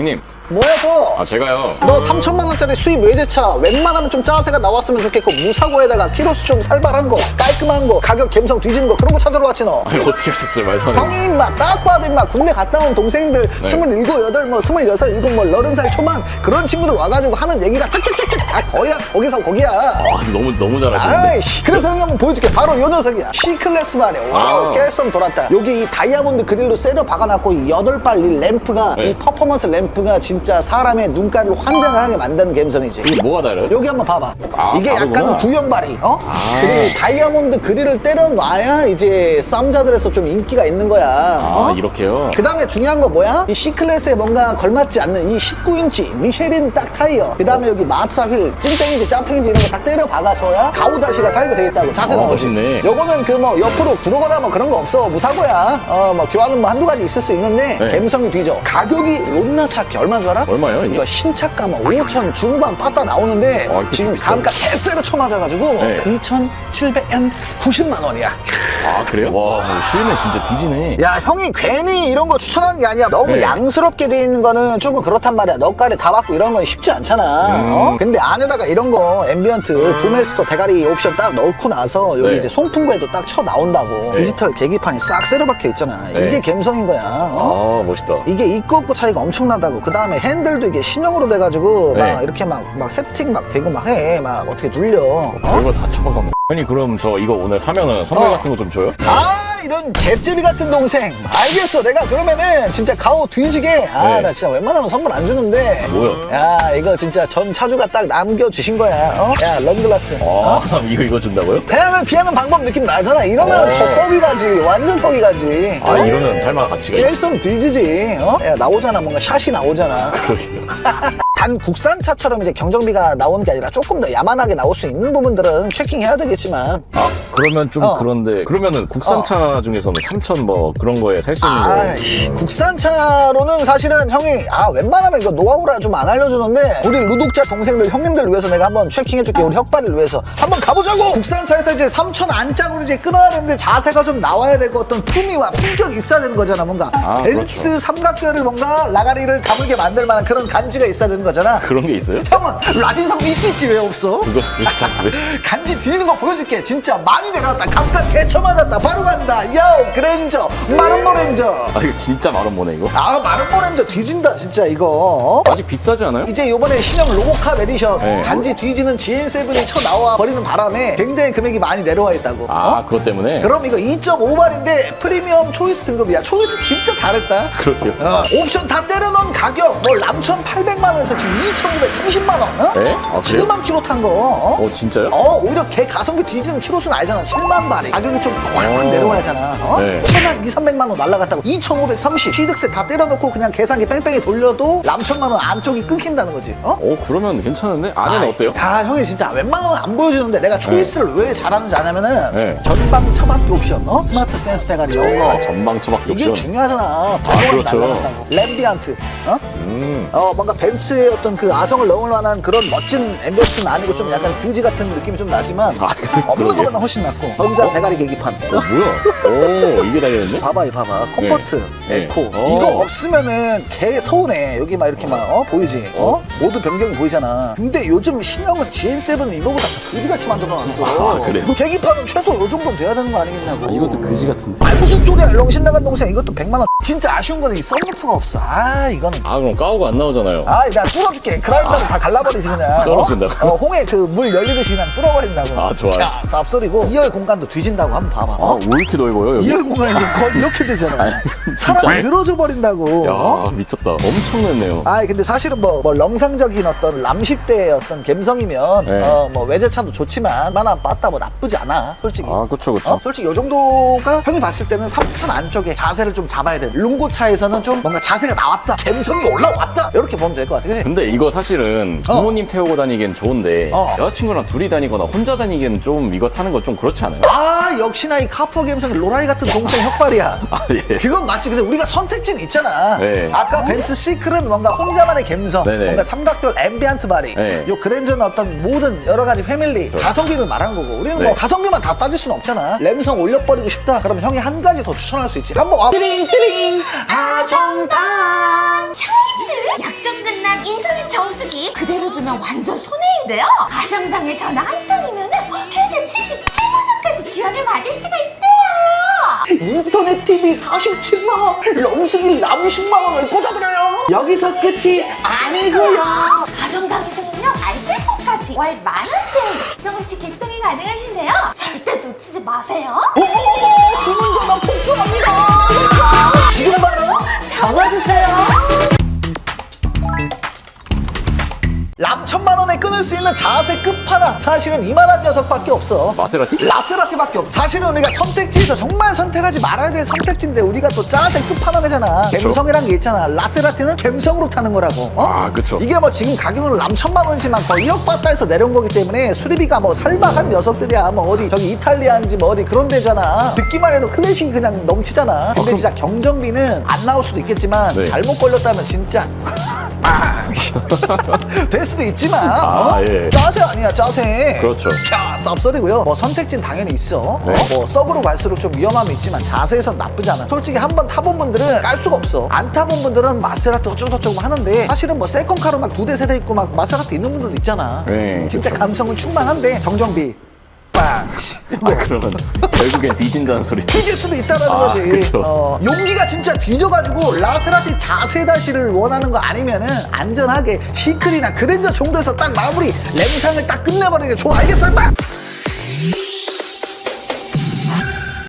형님, 뭐야 또? 아 제가요. 너 3천만 원짜리 수입 외제차 웬만하면 좀 짜세가 나왔으면 좋겠고 무사고에다가 키로수 좀 살벌한 거 깔끔한 거 가격 감성 뒤지는 거 그런 거 찾으러 왔지 너 아니 어떻게 하셨어요, 말도 안 해. 형이 임마 딱 봐도 임마 군대 갔다 온 동생들 네. 스물일곱 여덟 뭐 스물여섯 일곱 뭐 여른 살 초반 그런 친구들 와가지고 하는 얘기가 탁탁탁탁 아 거기야 거기서 거기야 아, 너무 너무 잘하시는데. 아이씨 그래서 형이 한번 보여줄게 바로 요 녀석이야 C클래스 말이야 와우 아. 깰썸 돌았다 여기 이 다이아몬드 그릴로 세려 박아놨고 이 여덟 발 이 램프가 네. 이 퍼포먼스 램프가 진짜 사람의 눈가를 환장을 하게 만드는 감성이지 이게 뭐가 다르요? 여기 한번 봐봐. 아, 이게 다르구나. 약간은 구형발이, 어? 아. 그리고 이 다이아몬드 그릴을 때려놔야 이제 쌈자들에서 좀 인기가 있는 거야. 아 어? 이렇게요? 그 다음에 중요한 거 뭐야? 이 C클래스에 뭔가 걸맞지 않는 이 19인치 미쉐린 딱 타이어. 그 다음에 여기 마차 휠, 찐땡인지 짬땡인지 이런 거딱 때려 박아줘야 가우다시가 살게 돼 있다고. 자세는 아, 거지. 멋있네. 요거는 그 뭐 옆으로 구르거나 뭐 그런 거 없어. 무사고야. 어, 뭐 교환은 뭐 한두 가지 있을 수 있는데 네. 감성이 뒤져. 가격이 롯나 차키 얼마인 줄 알아? 얼마예요, 이게? 이거 신차가만 5천 중후반 빠따 나오는데 아, 이거 지금 비싸네. 감가 개세로 쳐맞아가지고 네. 2,790만 원이야. 아 그래요? 와, 뭐 실내 진짜 뒤지네. 야 형이 괜히 이런 거 추천하는 게 아니야. 너무 네. 양스럽게 돼 있는 거는 조금 그렇단 말이야. 너가리 다 받고 이런 건 쉽지 않잖아. 음. 어? 근데 안에다가 이런 거 앰비언트 부메스터 대가리 옵션 딱 넣고 나서 여기 네. 이제 송풍구에도 딱 쳐 나온다고. 네. 디지털 계기판이 싹 세로 박혀 있잖아. 네. 이게 감성인 거야. 어? 아 멋있다. 이게 있고 없고 차이가 엄청나다고. 그 다음 에 핸들도 이게 신형으로 돼가지고 네. 막 이렇게 막, 막 햅틱 막 되고 막 해. 막 어떻게 눌려. 어? 별거 다 쳐박았네. 형님 그럼 저 이거 오늘 사면은 선물 어. 같은 거 좀 줘요? 아 이런 잽제비 같은 동생. 알겠어. 내가 그러면은 진짜 가오 뒤지게. 아 네. 나 진짜 웬만하면 선물 안 주는데. 뭐요? 야 이거 진짜 전 차주가 딱 남겨주신 거야. 어? 야 런글라스. 어? 아 이거 이거 준다고요? 태양을 피하는 방법 느낌 나잖아. 이러면 어. 더 뻑이 가지. 완전 뻑이 가지. 아 이러면 탈만 가치가 있 깰썸 뒤지지. 어? 야 나오잖아. 뭔가 샷이 나오잖아. 그러게요. 단 국산차처럼 이제 경정비가 나오는 게 아니라 조금 더 야만하게 나올 수 있는 부분들은 체킹해야 되겠지만. 아 그러면 좀 어. 그런데 그러면은 국산차 중에서는 3천 뭐 그런 거에 살 수 있는 거 아, 국산차로는 사실은 형이 아 웬만하면 이거 노하우라 좀 안 알려주는데 우리 루독자 동생들 형님들 위해서 내가 한번 체킹해줄게 우리 혁발을 위해서 한번 가보자고 국산차에서 이제 3천 안짝으로 이제 끊어야 되는데 자세가 좀 나와야 되고 어떤 품위와 품격이 있어야 되는 거잖아 뭔가 아, 벤츠 그렇죠. 삼각뼈를 뭔가 라가리를 가물게 만들 만한 그런 간지가 있어야 되는 거잖아 그런 게 있어요? 형은 라진성 있지 있지 왜 없어? 그거 자꾸 왜? 간지 뒤는 거 보여줄게. 진짜 많이 내려왔다. 감각 개쳐 맞았다. 바로 간다. 요 그랜저, 마른모 렌저. 아 이거 진짜 마른 모네 이거. 아 마른모 렌저 뒤진다 진짜 이거. 아직 비싸지 않아요? 이제 요번에 신형 로보캅 에디션 네. 간지 뒤지는 GN7이 쳐 나와 버리는 바람에 굉장히 금액이 많이 내려와 있다고. 아 어? 그것 때문에. 그럼 이거 2.5발인데 프리미엄 초이스 등급이야. 초이스 진짜 잘했다. 그러게요. 어, 옵션 다 때려넣은 가격 뭐 람천 800만 원에서 지금 2,930만 원. 어? 네? 아, 그래요? 7만 킬로 탄 거. 어? 어 진짜요? 어, 오히려 개 가성비 뒤지는 키로수는 알잖아. 7만 발이. 가격이 좀 어. 내려와야잖아. 어? 네. 천한 2, 300만 원 날라갔다고. 2,530. 취득세 다 때려놓고 그냥 계산기 뺑뺑이 돌려도 남천만 원 안쪽이 끊긴다는 거지. 어? 어 그러면 괜찮은데 안에는 아이, 어때요? 야, 형이 진짜 웬만하면 안 보여주는데 내가 초이스를 왜 잘하는지 아냐면은 네. 전방 처박기 옵션, 어? 스마트 센스 대가리 이런 거. 아, 전방 처박기 이게 옵션. 중요하잖아. 그렇죠. 램비안트. 어? 음. 어, 뭔가 벤츠의 어떤 그 아성을 넣을 만한 그런 멋진 앰비언스는 아니고 좀 약간 그지 같은 느낌이 좀 나지만 아, 없는. 것보다 훨씬 낫고 전자 대가리 계기판 어 뭐야? 오 이게 달려있네? 봐봐 이 봐봐 컴포트 네. 에코 네. 이거 어. 없으면은 개 서운해 여기 막 이렇게 막 어? 보이지 어? 모드 변경이 보이잖아 근데 요즘 신형은 GN7은 이거보다 더 그지같이 만들어놨어 아, 그래요? 계기판은 최소 요 정도 돼야 되는 거 아니겠냐고 아 이것도 그지 같은데. 아 무슨 소리야 렁신 나간 동생 이것도 100만 원 진짜 아쉬운 거는 이 썬루프가 없어 아 이거는 아 그럼 까오가 안 나오잖아요. 아, 나 뚫어줄게. 그라인더로 다 갈라버리지 그냥. 어, 어, 홍해 그 물 열리듯이 그냥 뚫어버린다고. 아, 좋아요. 야, 쌉소리고 2열 공간도 뒤진다고 한번 봐봐. 아 어? 왜 이렇게 넓어요 여기? 2열 공간이 거의 이렇게 되잖아. 아니, 진짜? 사람 늘어져 버린다고. 야 미쳤다. 엄청 넓네요. 아 근데 사실은 뭐, 뭐 렁상적인 어떤 람십대의 어떤 감성이면 네. 어, 뭐 외제차도 좋지만 만한 빠따 뭐 나쁘지 않아 솔직히 아 그쵸 그쵸. 어? 솔직히 요 정도가 형이 봤을 때는 3천 안쪽에 자세를 좀 잡아야 돼 룽고차에서는 좀 뭔가 자세가 나왔다 감성이 올라왔다 이렇게 보면 될 것 같아 그치? 근데 이거 사실은 어. 부모님 태우고 다니기엔 좋은데 어. 여자친구랑 둘이 다니거나 혼자 다니기엔 좀 이거 타는 거좀 그렇지 않아요? 아 역시나 이 카푸어 감성 로라이 같은 동생 혁발이야 아 예. 그건 맞지 근데 우리가 선택지는 있잖아 네. 아까 벤츠 시클은 뭔가 혼자만의 감성 네네. 뭔가 삼각별 앰비안트 바리 네. 요 그랜저는 어떤 모든 여러 가지 패밀리 가성비를 말한 거고 우리는 네. 뭐 가성비만 다 따질 수는 없잖아 램성 올려버리고 싶다 그러면 형이 한 가지 더 추천할 수 있지 한번 와 띠링 띠링 아정당 형님들은 약간 인터넷 정수기 그대로 두면 완전 손해인데요. 가정당에 전화 한 통이면은 최대 77만원까지 지원을 받을 수가 있대요. 인터넷 TV 47만원, 럼수기 30만원을 꽂아드려요. 여기서 끝이 아니고요. 가정당에서는요 알뜰폰까지 월 만원대 정시 개통이 가능하신데요. 절대 놓치지 마세요. 오, 천만 원에 끊을 수 있는 자세 끝판왕. 사실은 이만한 녀석밖에 없어. 마세라티? 라스라티밖에 없어. 사실은 우리가 선택지에서 정말 선택하지 말아야 될 선택지인데 우리가 또 자세 끝판왕이잖아. 갬성이란 게 있잖아. 라스라티는 갬성으로 타는 거라고. 어? 아, 그쵸. 이게 뭐 지금 가격은 람천만 원이지만 거의 1억 바다에서 내려온 거기 때문에 수리비가 뭐 살박한 녀석들이야. 뭐 어디 저기 이탈리아인지 뭐 어디 그런 데잖아. 듣기만 해도 클래식이 그냥 넘치잖아. 근데 진짜 경정비는 안 나올 수도 있겠지만 네. 잘못 걸렸다면 진짜 빵! 될 수도 있지만 아, 어? 예. 짜세 아니야 짜세 그렇죠. 야 쌉소리고요 뭐 선택지는 당연히 있어 네. 어? 뭐 썩으로 갈수록 좀 위험함이 있지만 자세에선 나쁘지 않아 솔직히 한 번 타본 분들은 깔 수가 없어 안 타본 분들은 마세라티 어쩌고저쩌고 하는데 사실은 뭐 세컨카로 막 두 대 세 대 있고 막 마세라티 있는 분들도 있잖아 네, 진짜 그쵸. 감성은 충만한데 정정비 빵 아, 그러면 결국엔 뒤진다는 소리. 뒤질 수도 있다라는 아, 거지. 그쵸. 어, 용기가 진짜 뒤져가지고 라세라티 자세 다시를 원하는 거 아니면은 안전하게 시클이나 그랜저 정도에서 딱 마무리 램상을 딱 끝내버리는 게 좋아. 알겠어요? 막!